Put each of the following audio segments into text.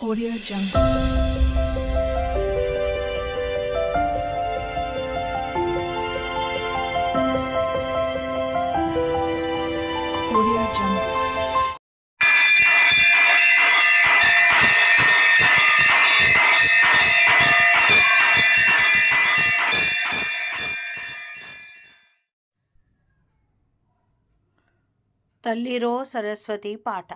Audio Jungle. Audio Jungle. తల్లిరో Saraswati పాట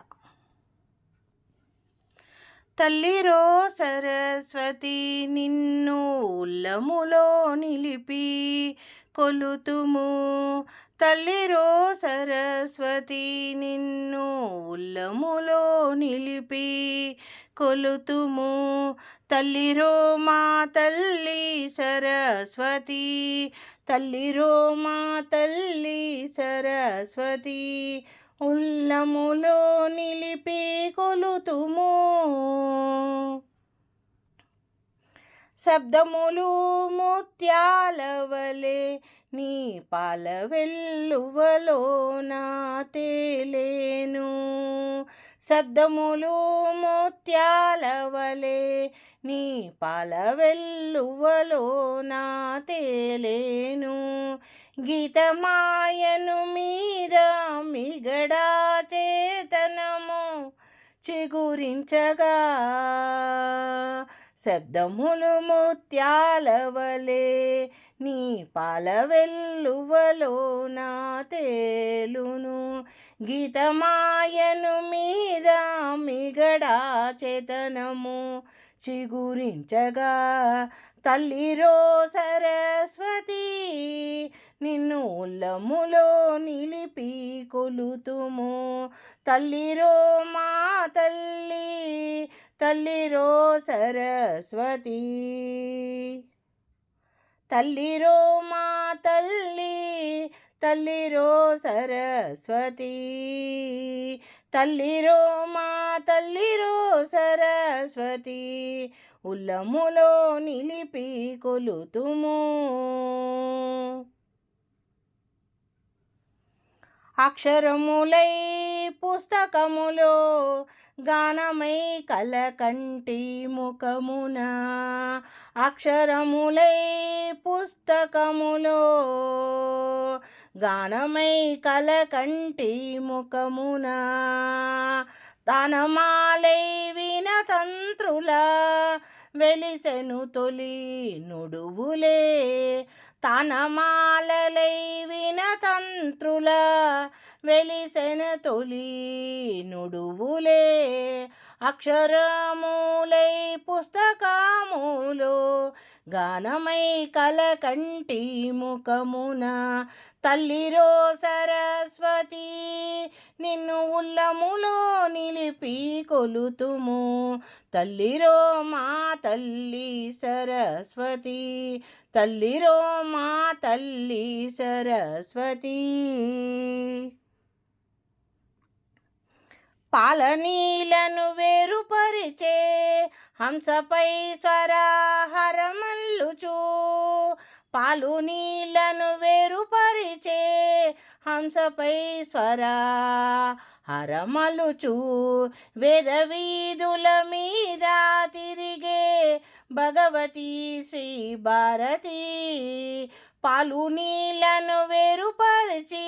తల్లిరో సరస్వతి నిన్ను ఉల్లములో నిలిపి కొలుతుము. తల్లిరో సరస్వతి నిన్ను ఉల్లములో నిలిపి కొలుతుము. తల్లిరో మా తల్లి సరస్వతి తల్లిరో మా తల్లి సరస్వతి ఉల్లములో నిలిపి కొలుతుము. శబ్దములు ముత్యాలవలే నీ పాల వెల్లువలోన తేలేను. శబ్దములు ముత్యాలవలే నీ పాల వెల్లువలోన తేలేను. గీతమాయను మీద మిగడా చేతనము చిగురించగా శబ్దములు ముత్యాలవలే నీ పాల వెల్లువలోన తేలును. గీతమాయను మీద మిగడా చేతనము చిగురించగా తల్లిరో సరస్వతి నిన్ను ఉల్లములో నిలిపి కొలుతుము. తల్లిరో మా తల్లి తల్లిరో సరస్వతి. తల్లిరో మా తల్లి తల్లిరో సరస్వతి. తల్లిరో మా తల్లిరో సరస్వతి. ఉల్లములో నిలిపి కొలుతుము. అక్షరములై పుస్తకములో గానమై కలకంటి ముఖమున అక్షరములై పుస్తకములో గానమై కలకంటి ముఖమున తనమాలై వినతంత్రుల వెలిసెను తొలి నుడువులే తనమాలలై వినతంత్రుల వెలిసెన తొలి నుడువులే. అక్షరములై పుస్తకములు గానమై కలకంటి ముఖమున తల్లిరో సరస్వతి నిన్ను ఉల్లములో నిలిపి కొలుతుము. తల్లిరో మా తల్లి సరస్వతి తల్లిరో మా తల్లి సరస్వతి. పాలనీలను వేరుపరిచే హంసపై స్వరహరమల్లుచు పాలు నీళ్ళను వేరుపరిచే హంసపై స్వర హరమలుచు వేద వీధుల మీద తిరిగే భగవతి శ్రీ భారతి పాలు నీళ్ళను వేరుపరిచి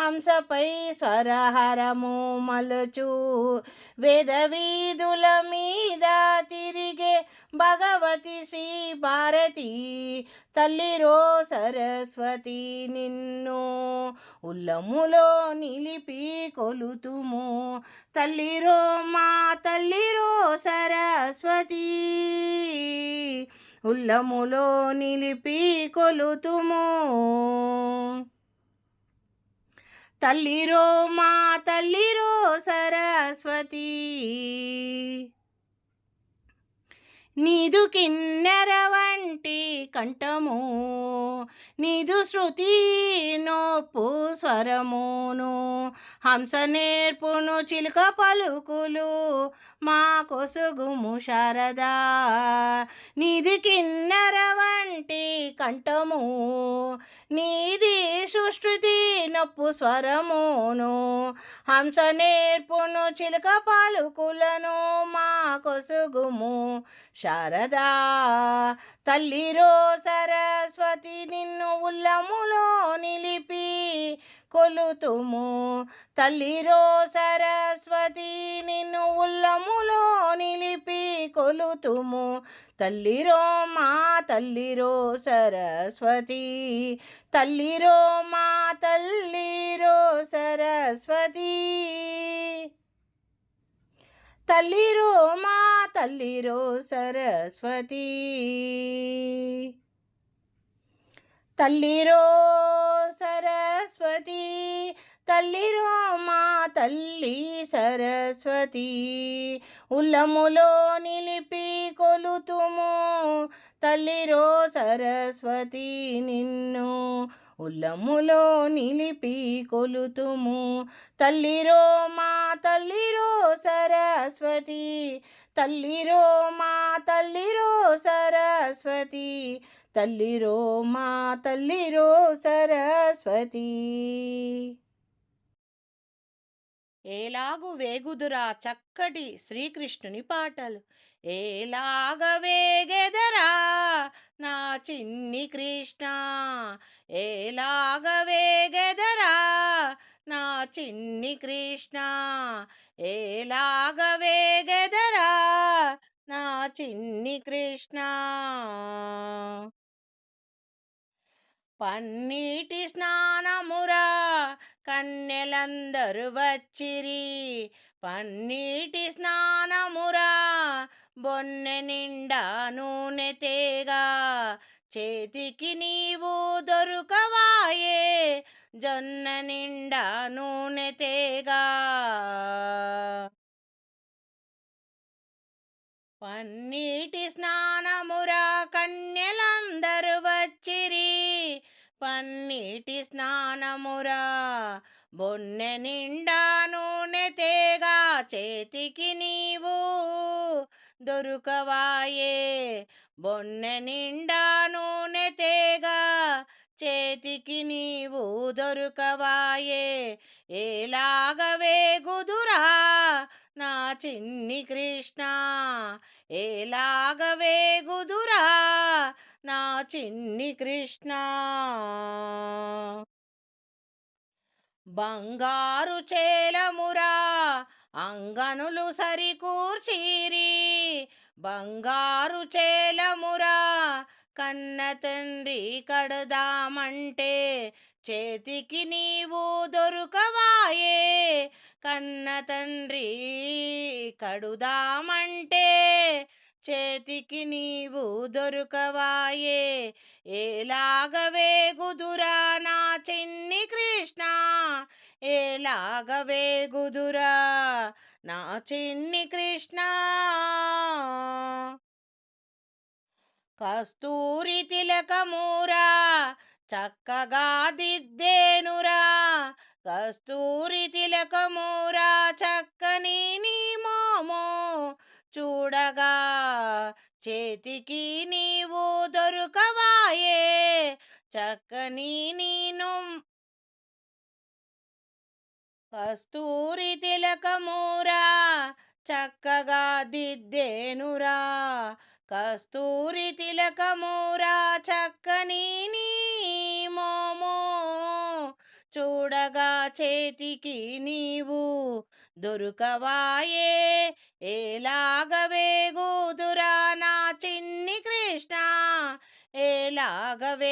హంసపై స్వరహరము మలుచు. వేదవీధుల మీద తిరిగే భగవతి శ్రీ భారతి తల్లిరో సరస్వతి నిన్ను ఉల్లములో నిలిపి కొలుతుము. తల్లిరో మా తల్లిరో సరస్వతి ఉల్లములో నిలిపి కొలుతుము. తల్లిరో మా తల్లిరో సరస్వతి. నీదు కిన్నెర వంటి కంఠము నీదు శృతి నోపు స్వరమును హంస నేర్పును చిలుక పలుకులు మా కొసుగుము శారదా. నీది కిన్నెర వంటి కంఠము నీది సుశ్రుతి నొప్పు స్వరమును. హంస నేర్పును చిలక పాలుకులను మా కొసుగుము. శారదా తల్లిరో సరస్వతి నిన్ను ఉల్లములో నిలిపి కొలుతుము. తల్లిరో సరస్వతి నిన్ను ఉల్లములో నిలిపి కొలుతుము. తల్లిరో మా తల్లిరో సరస్వతి. తల్లిరో మా తల్లిరో సరస్వతి. తల్లిరో మా తల్లిరో సరస్వతి. తల్లిరో సరస్వతి. తల్లిరో మా తల్లి సరస్వతి. ఉల్లములో నిలిపి కొలుతుము. తల్లిరో సరస్వతి నిన్ను ఉల్లములో నిలిపి కొలుతుము. తల్లిరో మా తల్లిరో సరస్వతి. తల్లిరో మా తల్లిరో సరస్వతి. తల్లిరో మా తల్లిరో సరస్వతి. ఏలాగు వేగుదురా చక్కటి శ్రీకృష్ణుని పాటలు. ఏలాగ వేగెదరా నా చిన్ని కృష్ణ. ఏలాగ వేగెదరా నా చిన్ని కృష్ణ. ఏలాగ వేగెదరా నా చిన్ని కృష్ణ. పన్నీటి స్నానమురా కన్నెలందరు వచ్చిరి. పన్నీటి స్నానమురా బొన్నె నిండా నూనె తేగా. చేతికి నీవు దొరుకవాయే జొన్న నిండా నూనె తేగా. పన్నీటి స్నానమురా కన్యలందరు వచ్చిరి. పన్నీటి స్నానమురా. బొన్నె నిండా నూనె తేగా చేతికి నీవు. దొరుకవాయే. బొన్నె నిండా నూనె తేగా చేతికి నీవు. దొరుకవాయే. ఏలాగ వేగుదురా నా చిన్ని కృష్ణ. ఏలాగ వేగుదురా నా చిన్ని కృష్ణ. బంగారు చేలమురా అంగనులు సరికూర్చిరి. బంగారు చేలమురా కన్న తండ్రి కడదామంటే చేతికి నీవు దొరకవాయే. కన్న తండ్రి కడుదామంటే చేతికి నీవు దొరకవాయే. ఏలాగ వేగుదురా నా చిన్ని కృష్ణ? ఏలాగ వేగుదురా నా చిన్ని కృష్ణ? కస్తూరి తిలకమూరా చక్కగా దిద్దేనురా. కస్తూరి తిలకమూరా చక్కని నీ మోము చూడగా చేతికి నీవు దొరకవాయే చక్కని నేను కస్తూరి తిలకమూరా చక్కగా దిద్దేనురా. కస్తూరి తిలకమూరా చక్కని నీ మోమో చూడగా చేతికి నీవు దొరుకవాయే. ఏలాగవేగూదురా నా చిన్ని కృష్ణ? ఏలాగవేగేదురా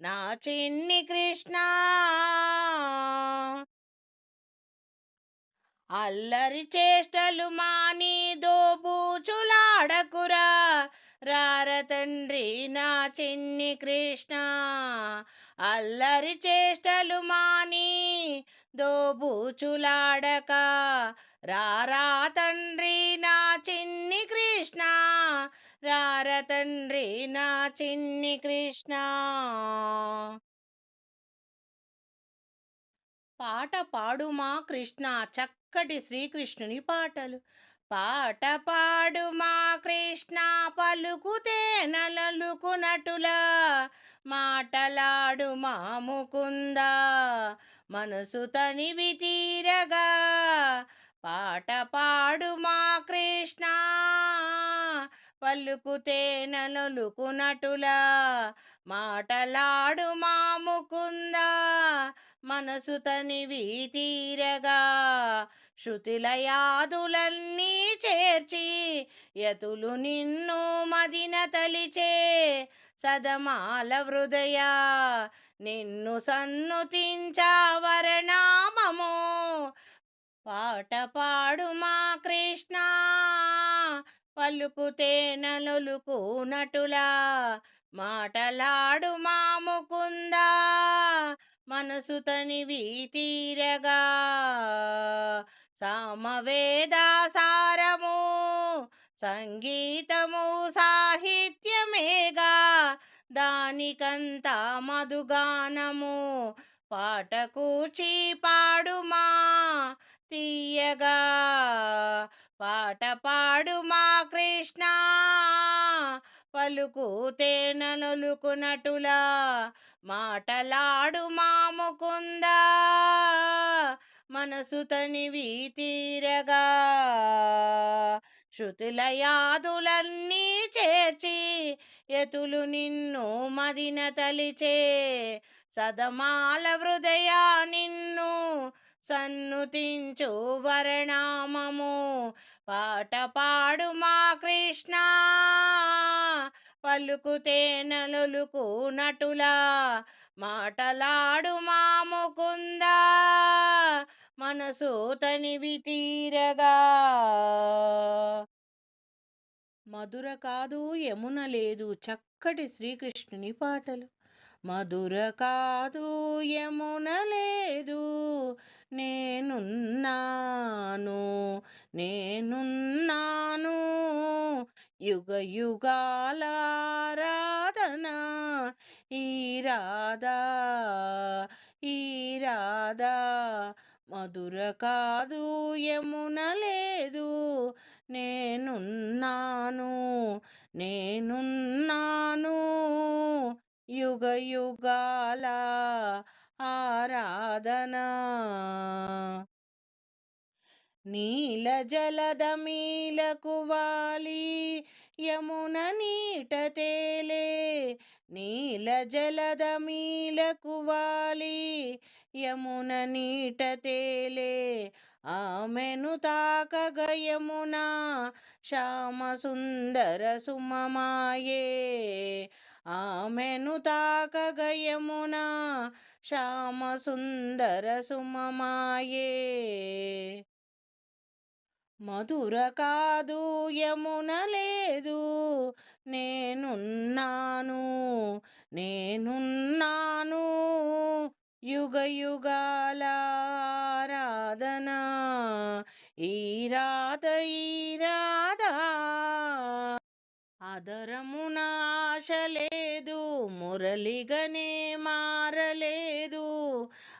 నా చిన్ని కృష్ణ? అల్లరి చేష్టలు మాని దోబూచులాడకురా రార తండ్రి నా చిన్ని కృష్ణ. అల్లరి చేష్టలు మాని దోబూచులాడక. రారా తండ్రి నా చిన్ని కృష్ణ. రార తండ్రి నా చిన్ని కృష్ణ. పాట పాడుమా కృష్ణ చక్కటి శ్రీకృష్ణుని పాటలు. పాట పాడు మా కృష్ణ పలుకుతే నలుకునటులా మాటలాడు మా ముకుంద. మనసు తనివి తీరగా పాట పాడు మా కృష్ణ. పలుకుతే నలుకునటులా మాటలాడు మా ముకుంద. మనసు తనివి తీరగా శృతిలయాదులన్నీ చేర్చి యతులు నిన్ను మదిన తలిచే సదమాల హృదయ. నిన్ను సన్నుతించవరణామము పాట పాడు మా కృష్ణ పలుకుతే నలుకు నటులా. మాటలాడు మా ముకుంద. మనసు తనివి తీరగా. సామవేద సారము. సంగీతము సాహిత్యమేగా. దానికంతా మధుగానము పాటకూచి పాడుమా తీయగా పాట పాడు మా కృష్ణ? పలుకు తేనలుకునటులా మాటలాడు మా ముకుంద? మనసు తనివి తీరగా శృతులయాదులన్నీ చేర్చి యతులు నిన్ను మదిన తలిచే సదమాల హృదయ నిన్ను సన్నుతించు వరణామము పాట పాడు మా కృష్ణ. పలుకుతే నలులుకు నటులా. మాటలాడు మా ముకుంద. మనసు తనివి తీరగా. మధుర కాదు యమున లేదు చక్కటి శ్రీకృష్ణుని పాటలు. మధుర కాదు యమున లేదు నేనున్నాను నేనున్నాను. యుగ యుగాల ఆరాధన ఈ రాధా ఈ రాధా. మధుర కాదు యమున లేదు నేనున్నాను నేనున్నాను. యుగ యుగాల ఆరాధన. నీల జలద మీలకు వాలి యమున నీట తేలే. నీల జలద మీలకు వాలి యమున నీట తేలే. ఆమెను తాకగ యమున శ్యామ సుందర సుమమాయే. ఆమెను తాకగ శ్యామ సుందర సుమమాయే. మధుర కాదు యమున లేదు నేనున్నాను నేనున్నాను. యుగ యుగాల ఈ రాధ ఈ రాధ అదరమున లేదు మురళిగనే మారలేదు.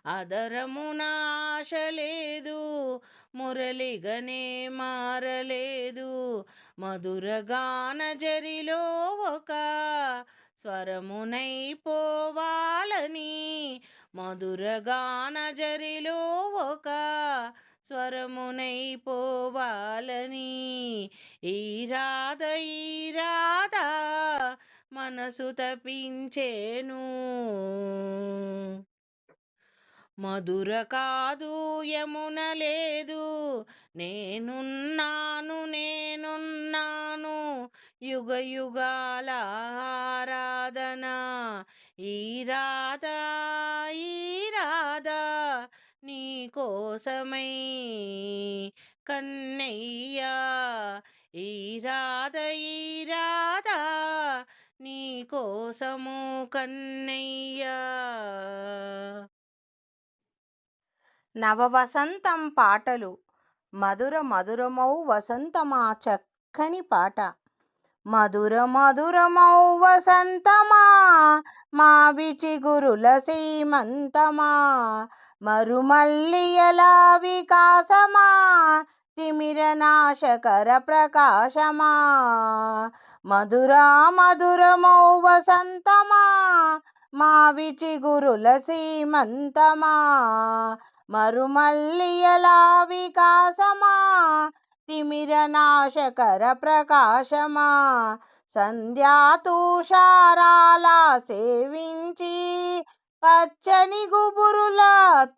అదరమునాశలేదు లేదు మురళిగనే మారలేదు. మధురగాన జరిలో ఒక స్వరమునైపోవాలని మధురగాన జరిలో ఒక స్వరమునైపోవాలని ఈ రాధ ఈ రాధ మనసు తపించేను. మధుర కాదు యమున లేదు. నేనున్నాను నేనున్నాను. యుగ యుగాల ఆరాధన. ఈ రాధా కోసమై కన్నయ్యా ఈ రాధ ఈ రాధ నీ కోసము కన్నయ్యా. నవవసంతం పాటలు మధుర మధురమౌ వసంతమా చక్కని పాట. మధుర మధురమౌ వసంతమా మా విచిగురుల సీమంతమా మరుమల్లియలా వికాసమా? తిమిరనాశకర ప్రకాశమా? మధురా మధురమౌ వసంతమా మావిచి గురుల సీమంతమా? మరుమల్లియలా వికాసమా? తిమిర నాశకర ప్రకాశమా? సంధ్యాతుషారాల సేవించి పచ్చని గుబురుల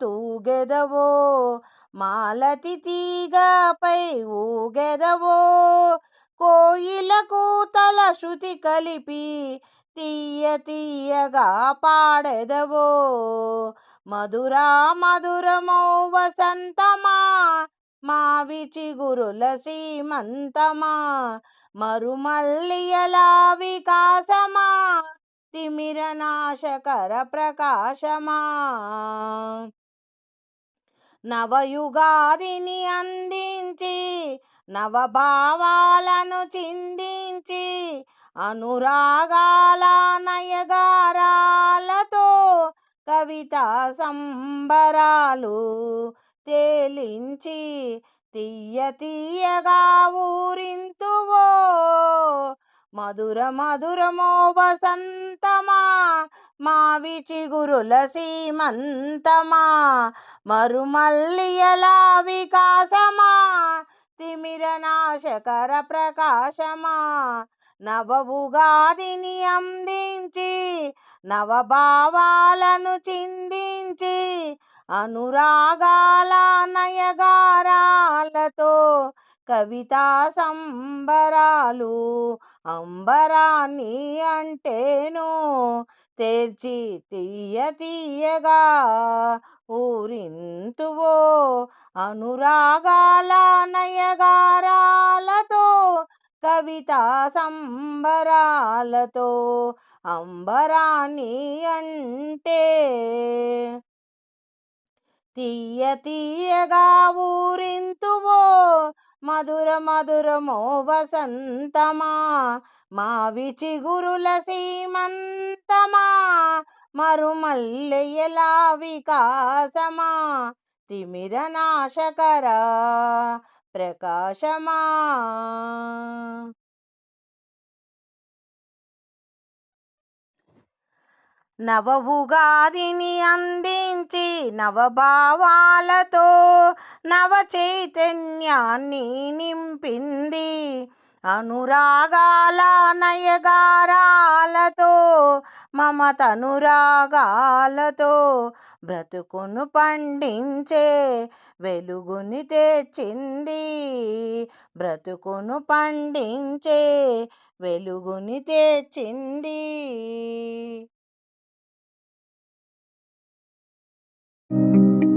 తూగెదవో మాలతి తీగపై ఊగెదవో కోయిల కూతల శృతి కలిపి తీయ తీయగా పాడెదవో. మధురా మధురమో వసంతమా మావి చిగురుల సీమంతమా మరుమల్లియలా వికాసమా తిమిర నాశకర ప్రకాశమా నవయుగాదిని అందించి నవభావాలను చిందించి అనురాగాల నయగారాలతో కవితా సంబరాలు తేలించి తీయ తీయగా ఊరింతువో మధుర మధురమో వసంతమా మావి చిగురుల సీమంతమా మరుమల్లియలా వికాసమా తిమిర నాశకర ప్రకాశమా నవవుగాదిని అందించి నవభావాలను చిందించి అనురాగాల నయగారాలతో కవితా సంబరాలు అంబరాన్ని అంటేను తెర్చి తీయ తీయగా ఊరింతువో అనురాగాల నయగారాలతో కవితా సంబరాలతో అంబరాన్ని అంటే తీయ తీయగా ఊరింతువో మధుర మధురమో వసంతమా మావి గురుల సీమంతమా మరుమల్లెయలా వికాసమా తిమిర నాశకర ప్రకాశమా. నవవుగాదిని అందించి నవభావాలతో నవ చైతన్యాన్ని నింపింది. అనురాగాల నయగారాలతో మమతనురాగాలతో బ్రతుకును పండించే వెలుగుని తెచ్చింది. బ్రతుకును పండించే వెలుగుని తెచ్చింది. Thank you.